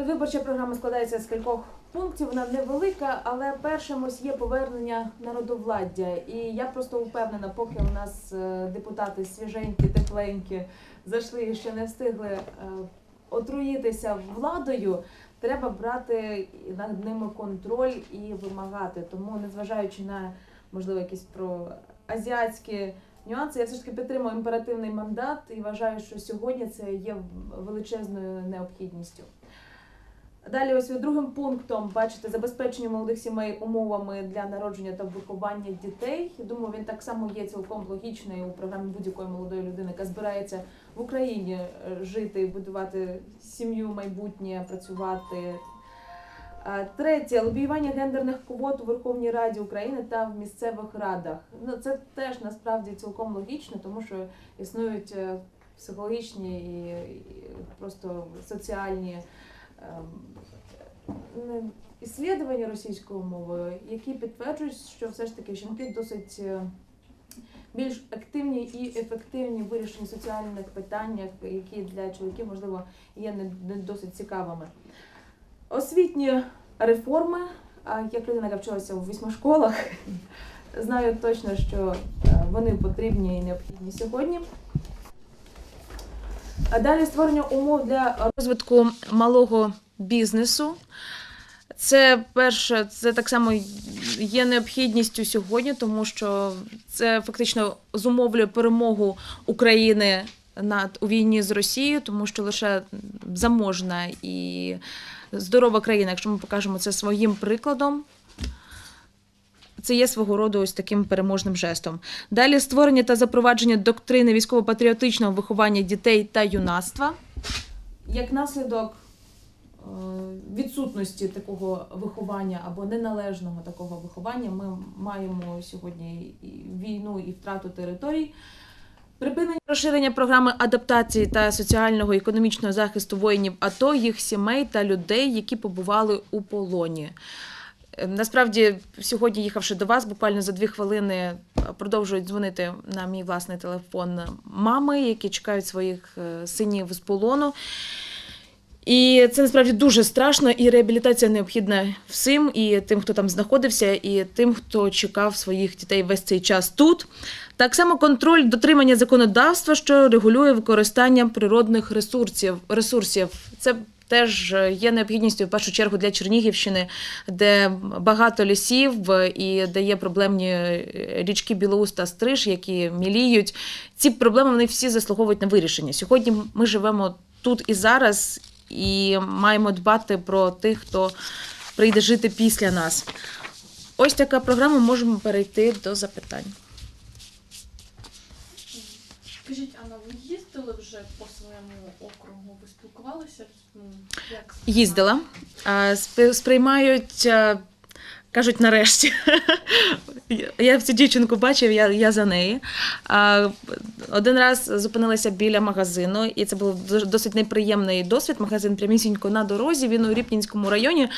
Передвиборча програма складається з кількох пунктів. Вона невелика, але першим ось є повернення народовладдя. І я просто впевнена, поки у нас е, депутати свіженькі, тепленькі зайшли і ще не встигли е, отруїтися владою. Треба брати над ними контроль і вимагати. Тому, незважаючи на можливо якісь про азіатські нюанси, я все ж таки підтримую імперативний мандат і вважаю, що сьогодні це є величезною необхідністю. Далі, ось другим пунктом, бачите, забезпечення молодих сімей умовами для народження та виховання дітей. Я Думаю, він так само є цілком логічний у програмі будь-якої молодої людини, яка збирається в Україні е, жити, будувати сім'ю, майбутнє, працювати. Е, Третє лобіювання гендерних квот у Верховній Раді України та в місцевих радах. Ну це теж насправді цілком логічно, тому що існують е, психологічні і і просто соціальні ем, не, російською мовою, які підтверджують, що все ж таки жінки досить е, більш активні і ефективні в вирішенні соціальних питань, які для чоловіків, можливо, є не, досить цікавими. Освітні реформи, як людина, яка вчилася у восьми школах, знаю точно, що е, вони потрібні і необхідні сьогодні. А далі створення умов для розвитку малого бізнесу. Це перше, це так само є необхідністю сьогодні, тому що це фактично зумовлює перемогу України над у війні з Росією, тому що лише заможна і здорова країна, якщо ми покажемо це своїм прикладом. Це є свого роду ось таким переможним жестом. Далі створення та запровадження доктрини військово-патріотичного виховання дітей та юнацтва. Як наслідок е, відсутності такого виховання або неналежного такого виховання, ми маємо сьогодні війну і втрату територій. Припинення розширення програми адаптації та соціального і економічного захисту воїнів АТО, їх сімей та людей, які побували у полоні. Насправді, сьогодні, їхавши до вас, буквально за дві хвилини е, продовжують дзвонити на мій власний телефон мами, які чекають своїх е, синів з полону. І це насправді дуже страшно, і реабілітація необхідна всім, і тим, хто там знаходився, і тим, хто чекав своїх дітей весь цей час тут. Так само контроль дотримання законодавства, що регулює використання природних ресурсів. ресурсів. Це теж є необхідністю в першу чергу для Чернігівщини, де багато лісів е, і де є проблемні е, річки Білоус та Стриж, які міліють. Ці проблеми вони всі заслуговують на вирішення. Сьогодні ми живемо тут і зараз, і маємо дбати про тих, хто прийде жити після нас. Ось така програма. Можемо перейти до запитань. Скажіть, Анна, ви їздили вже по своєму округу? Ви спілкувалися? Ну, Як Їздила. Сприймають, кажуть, нарешті. Я цю дівчинку бачив, я, я за неї. Один раз зупинилася біля магазину, і це був досить неприємний досвід. Магазин прямісінько на дорозі, він у Ріпнінському районі.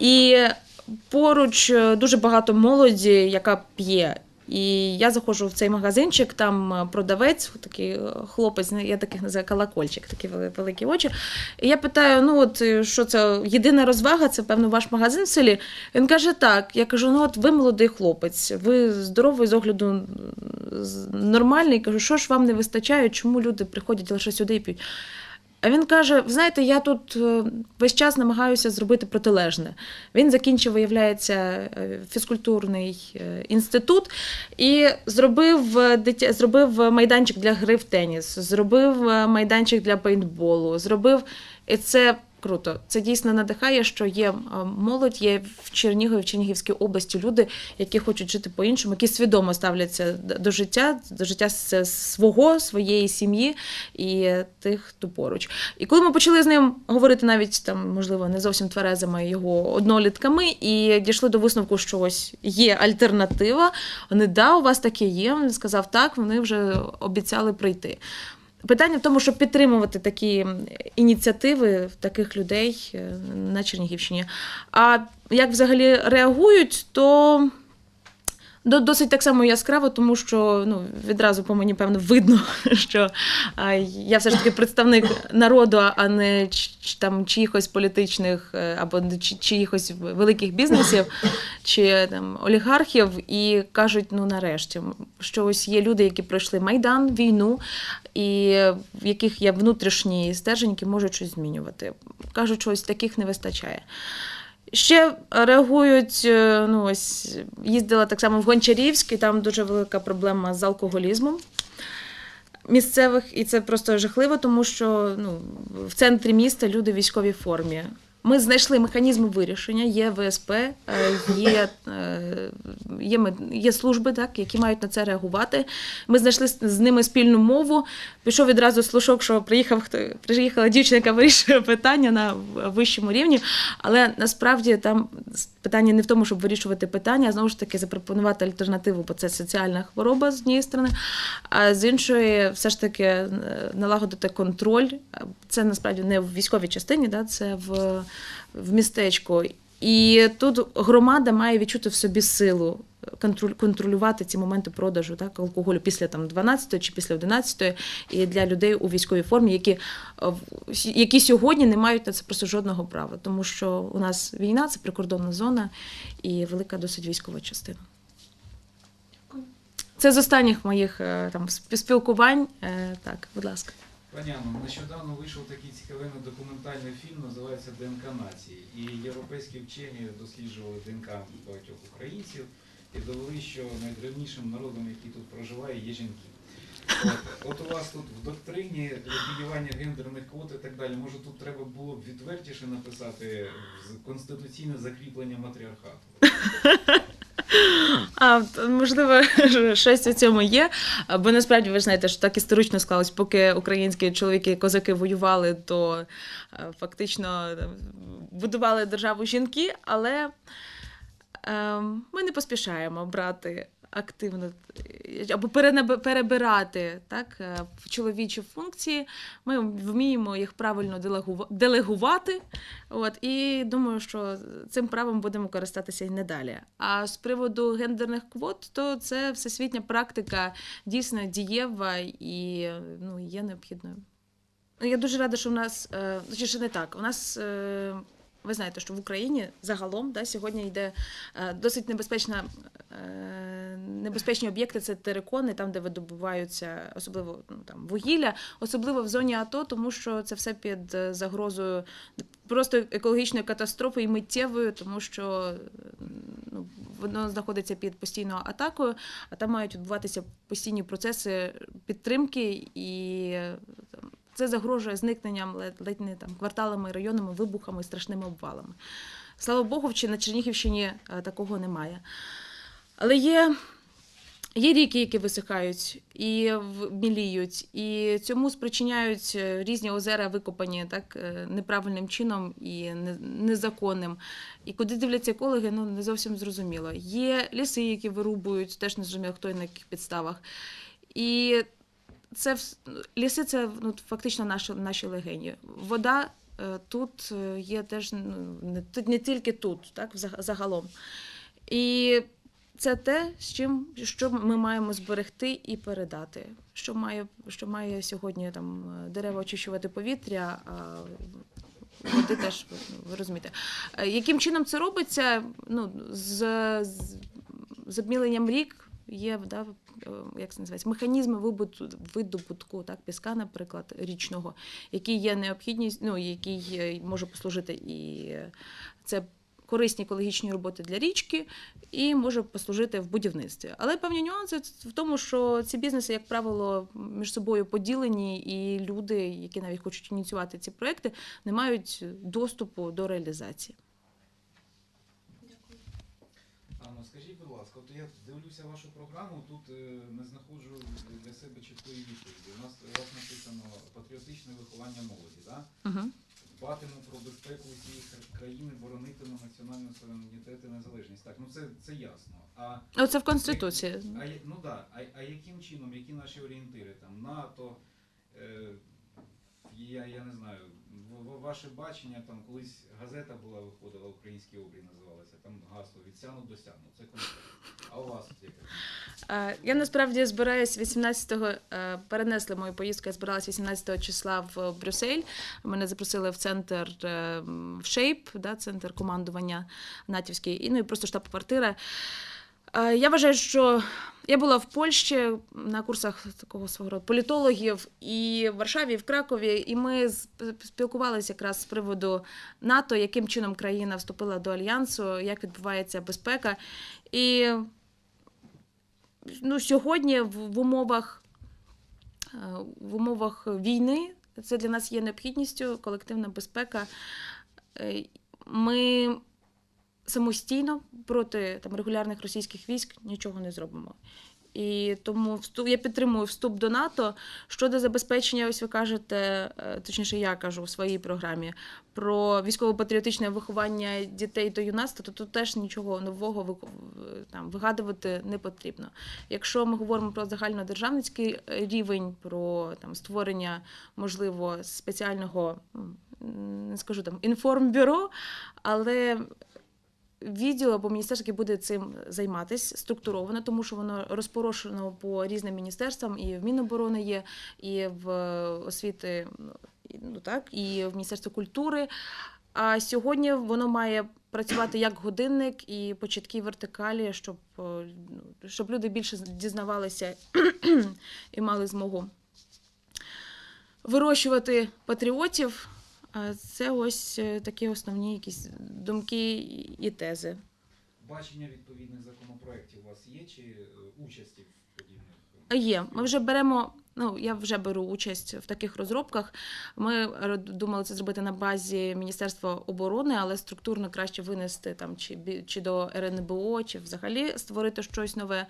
І поруч е, дуже багато молоді, яка п'є. І я заходжу в цей магазинчик, там е, продавець, такий е, хлопець, я таких називаю колокольчик, такі великі очі. І я питаю: ну от е, що це єдина розвага, це певно ваш магазин в селі. Він каже: так. Я кажу: ну от ви молодий хлопець, ви здоровий з огляду нормальний. Кажу, що ж вам не вистачає, чому люди приходять лише сюди і п'ють. А він каже: ви знаєте, я тут е, весь час намагаюся зробити протилежне. Він закінчив, виявляється, е, фізкультурний е, інститут і зробив зробив майданчик для гри в теніс, зробив майданчик для пейнтболу, зробив і це. Круто, це дійсно надихає, що є е, молодь, є в Чернігові, в Чернігівській області люди, які хочуть жити по-іншому, які свідомо ставляться до життя, до життя свого, своєї сім'ї і тих, хто поруч. І коли ми почали з ним говорити навіть там, можливо, не зовсім тверезими його однолітками, і дійшли до висновку, що ось є альтернатива. Вони да, у вас таке є. Він сказав так, вони вже обіцяли прийти. Питання в тому, щоб підтримувати такі ініціативи таких людей е, на Чернігівщині. А як взагалі реагують, то Досить так само яскраво, тому що ну, відразу по мені, певно, видно, що а, я все ж таки представник народу, а не там чиїхось політичних е, або чи- чиїхось великих бізнесів чи там олігархів, і кажуть: ну нарешті, що ось є люди, які пройшли майдан, війну, і в яких є внутрішні стержень, які можуть щось змінювати. Кажуть, що ось таких не вистачає. Ще реагують, е, ну ось їздила так само в Гончарівськ, і там дуже велика проблема з алкоголізмом місцевих, і це просто жахливо, тому що ну, в центрі міста люди в військовій формі. Ми знайшли механізми вирішення, є ВСП, е, є, е, є, є служби, так, які мають на це реагувати. Ми знайшли з ними спільну мову. Пішов відразу слушок, що приїхав хто приїхала дівчина, яка вирішує питання на вищому рівні. Але насправді там питання не в тому, щоб вирішувати питання, а знову ж таки запропонувати альтернативу, бо це соціальна хвороба з однієї сторони, а з іншої, все ж таки е, налагодити контроль. Це насправді не в військовій частині, да, це в, в містечку. І тут громада має відчути в собі силу контролювати ці моменти продажу так, алкоголю після там 12 чи після 11 і для людей у військовій формі, які, е, які сьогодні не мають на це просто жодного права, тому що у нас війна, це прикордонна зона і велика досить військова частина. Це з останніх моїх е, там спі- спілкувань. Е, Так, будь ласка. Пані Анно, нещодавно вийшов такий цікавий документальний фільм, називається ДНК нації. І європейські вчені досліджували ДНК багатьох українців і довели, що найдревнішим народом, який тут проживає, є жінки. От, от у вас тут в доктрині ліквідування гендерних квот і так далі. Може тут треба було б відвертіше написати конституційне закріплення матріархату. А можливо, щось у цьому є. Бо насправді ви знаєте, що так історично склалось, поки українські чоловіки козаки воювали, то е, фактично е, будували державу жінки, але е, ми не поспішаємо брати активно або перебирати так, е, чоловічі функції. Ми вміємо їх правильно делегува- делегувати. От, і думаю, що цим правом будемо користатися і надалі. А з приводу гендерних квот, то це всесвітня практика дійсно дієва і ну, є необхідною. Ну, Я дуже рада, що в нас, е, точніше не так. У нас е, ви знаєте, що в Україні загалом да, сьогодні йде е, досить небезпечна. е, Небезпечні об'єкти це терикони, там, де видобуваються, особливо ну, там, вугілля, особливо в зоні АТО, тому що це все під е, загрозою просто екологічної катастрофи і миттєвою, тому що ну, воно знаходиться під постійною атакою, а там мають відбуватися постійні процеси підтримки, і це загрожує зникненням ледь, не там кварталами, районами, вибухами, страшними обвалами. Слава Богу, Чи- на Чернігівщині е, такого немає. Але є Є ріки, які висихають і в- міліють, і цьому спричиняють е, різні озера, викопані так е, неправильним чином і незаконним. І куди дивляться екологи, ну не зовсім зрозуміло. Є ліси, які вирубують, теж не зрозуміло, хто і на яких підставах. І це ліси це ну, фактично наші, наші легені. Вода е, тут е, є теж ну, не, не тільки тут, так, загалом. І це те, з чим що ми маємо зберегти і передати. Що має, що має сьогодні там дерева очищувати повітря, а води теж ви розумієте. Е, Яким чином це робиться? Ну, з, з, з обміленням рік є да, як це називається, механізми видобутку так, піска, наприклад, річного, який є необхідність, ну, який е, може послужити і е, це корисні екологічні роботи для річки і може послужити в будівництві. Але певні нюанси в тому, що ці бізнеси, як правило, між собою поділені, і люди, які навіть хочуть ініціювати ці проекти, не мають доступу до реалізації. Скажіть, будь ласка, от я дивлюся вашу програму, тут е, не знаходжу для себе чіткої відповіді. У нас у вас написано патріотичне виховання молоді. Да? Угу. Дбатиму про безпеку усієї країни, боронитиму національну суверенітет і незалежність. Так, ну це, це ясно. А, Оце в Конституції. а, я- ну да, а, а яким чином, які наші орієнтири? Там НАТО, е, я, я не знаю, в- ваше бачення, там колись газета була, виходила, український обрій називалася, там гасло від сяну до сяну. Це конкретно. А у вас яке? Я насправді збираюсь 18-го, е, перенесли мою поїздку, я збиралась 18 числа в Брюссель. Мене запросили в центр е, в Шейп, да, центр командування натівський, і ну і просто штаб-квартира. Я вважаю, що я була в Польщі на курсах такого свого роду політологів і в Варшаві, і в Кракові, і ми спілкувалися якраз з приводу НАТО, яким чином країна вступила до альянсу, як відбувається безпека. І ну, сьогодні в, в умовах е, в умовах війни це для нас є необхідністю, колективна безпека. Е, Ми самостійно проти там, регулярних російських військ нічого не зробимо. І тому вступ, я підтримую вступ до НАТО щодо забезпечення, ось ви кажете, е, точніше, я кажу у своїй програмі про військово-патріотичне виховання дітей до юнацтва, то тут теж нічого нового там, вигадувати не потрібно. Якщо ми говоримо про загальнодержавницький рівень, про там, створення, можливо, спеціального, не скажу там, інформбюро, але відділ або міністерство, яке буде цим займатися структуровано, тому що воно розпорошено по різним міністерствам, і в Міноборони є, і в освіти, ну, так, і в Міністерстві культури. А сьогодні воно має працювати як годинник і по чіткій вертикалі, щоб, ну, щоб люди більше дізнавалися і мали змогу вирощувати патріотів. А Це ось е, такі основні якісь думки і- тези. Бачення відповідних законопроєктів у вас є чи е, участі в Є. Ми вже беремо. Ну, я вже беру участь в таких розробках. Ми думали це зробити на базі Міністерства оборони, але структурно краще винести там чи, чи до РНБО, чи взагалі створити щось нове.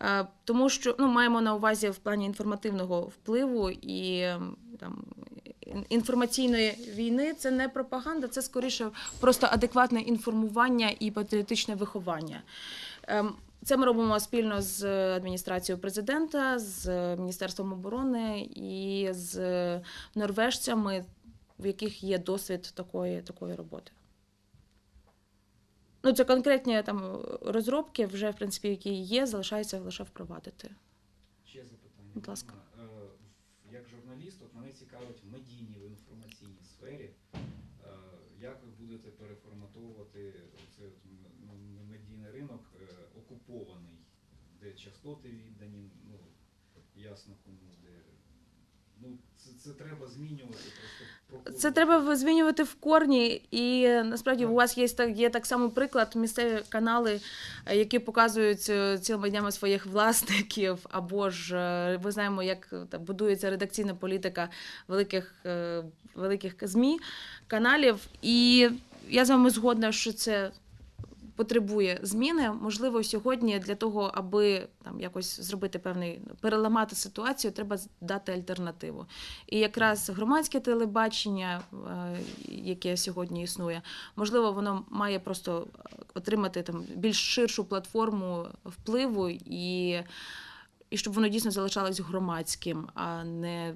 Е, Тому що ну, маємо на увазі в плані інформативного впливу і ем, там, інформаційної війни це не пропаганда, це скоріше просто адекватне інформування і патріотичне виховання. Це ми робимо спільно з адміністрацією президента, з Міністерством оборони і з норвежцями, в яких є досвід такої, такої роботи. Ну, це конкретні там розробки, вже в принципі, які є, залишається лише впровадити. Ще запитання. Будь ласка. Е, Як журналіст, от мене цікавить в медійній, в інформаційній сфері, е, як ви будете переформатовувати цей медійний ринок е, окупований, де частоти віддані, ну ясно кому, де. Ну, це, це треба змінювати просто. Це треба змінювати в корні, і насправді у вас є так, є так само приклад місцеві канали, е, які показують е, цілими днями своїх власників, або ж ми знаємо, як там будується редакційна політика великих, великих ЗМІ каналів. І я з вами згодна, що це. Потребує зміни, можливо, сьогодні для того, аби там якось зробити певний переламати ситуацію, треба дати альтернативу. І якраз громадське телебачення, е, яке сьогодні існує, можливо, воно має просто отримати там більш ширшу платформу впливу і. І щоб воно дійсно залишалось громадським, а не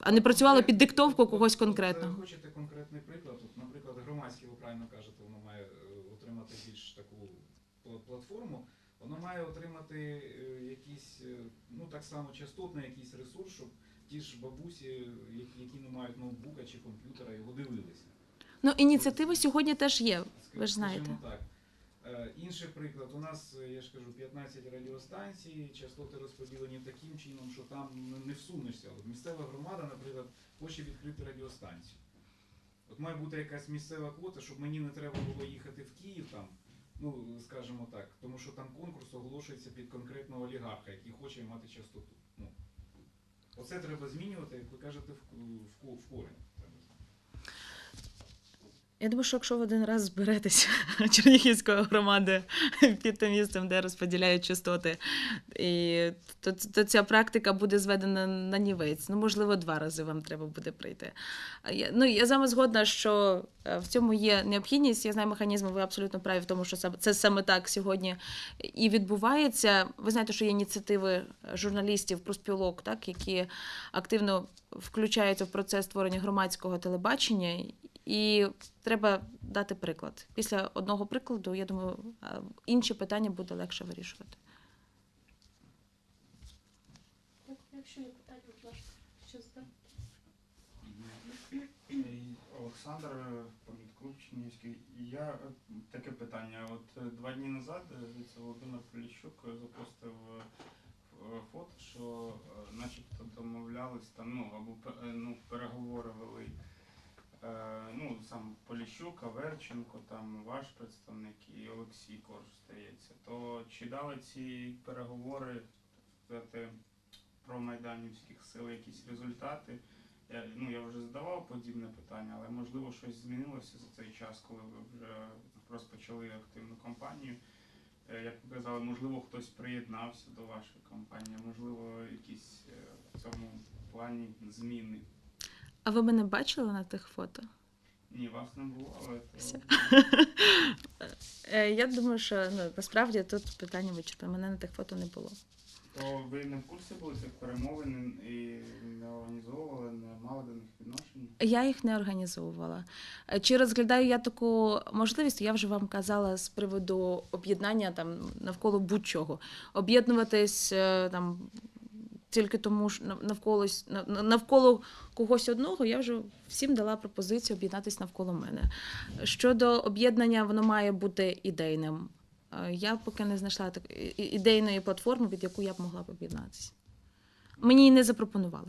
а не працювало під диктовку когось от, конкретного. е, Хочете конкретний приклад? От, наприклад, громадське, ви правильно кажете, воно має е, отримати більш таку платформу. Воно має отримати е, якийсь, е, ну так само частотний якийсь ресурс, щоб ті ж бабусі, які, не мають ноутбука чи комп'ютера, його дивилися. Ну ініціативи сьогодні теж є. Ви ж знаєте. Так. Е, Інший приклад, у нас, я ж кажу, 15 радіостанцій, частоти розподілені таким чином, що там не- не всунешся. Місцева громада, наприклад, хоче відкрити радіостанцію. От має бути якась місцева квота, щоб мені не треба було їхати в Київ там, ну скажімо так, тому що там конкурс оголошується під конкретного олігарха, який хоче мати частоту. Ну, оце треба змінювати, як ви кажете, в, в, ко- в корінь. Я думаю, що якщо в один раз зберетеся Чернігівської громади під тим місцем, де розподіляють частоти, і то, то ця практика буде зведена на нівець. Ну, можливо, два рази вам треба буде прийти. Я, ну, я вами згодна, що е, в цьому є необхідність. Я знаю механізми, ви абсолютно праві в тому, що це саме так сьогодні і відбувається. Ви знаєте, що є ініціативи е, журналістів про спілок, так, які активно включаються в процес створення громадського телебачення. І треба дати приклад. Після одного прикладу, я думаю, е, інші питання буде легше вирішувати. Якщо є питання, будь ласка, ще задам. І Олександр е, Я е, таке питання. От е, два дні назад е, Володимир Поліщук е, запостив е, е, фото, що е, начебто домовлялись там, ну або е, ну, переговори вели. Е, Ну, сам Поліщук, Аверченко, там ваш представник і Олексій Корж, здається. То чи дали ці переговори сказати, про майданівських сил якісь результати? Я, ну, я вже задавав подібне питання, але можливо щось змінилося за цей час, коли ви вже розпочали активну кампанію. Е, Як ви казали, можливо, хтось приєднався до вашої кампанії, можливо, якісь е, в цьому плані зміни. А ви мене бачили на тих фото? Ні, вас не було, але то- Все. Е, Я думаю, що ну, насправді тут питання вичерпане. Мене на тих фото не було. то ви не в курсі були цих перемовин і не організовували, не мали до них відношення? Я їх не організовувала. Е, Чи розглядаю я таку можливість? Я вже вам казала з приводу об'єднання там навколо будь-чого. Об'єднуватись е, там тільки тому, що навколось навколо, когось одного, я вже всім дала пропозицію об'єднатися навколо мене. Щодо об'єднання, воно має бути ідейним. Е, Я поки не знайшла так ідейної платформи, від яку я б могла б об'єднатися. Мені не запропонували.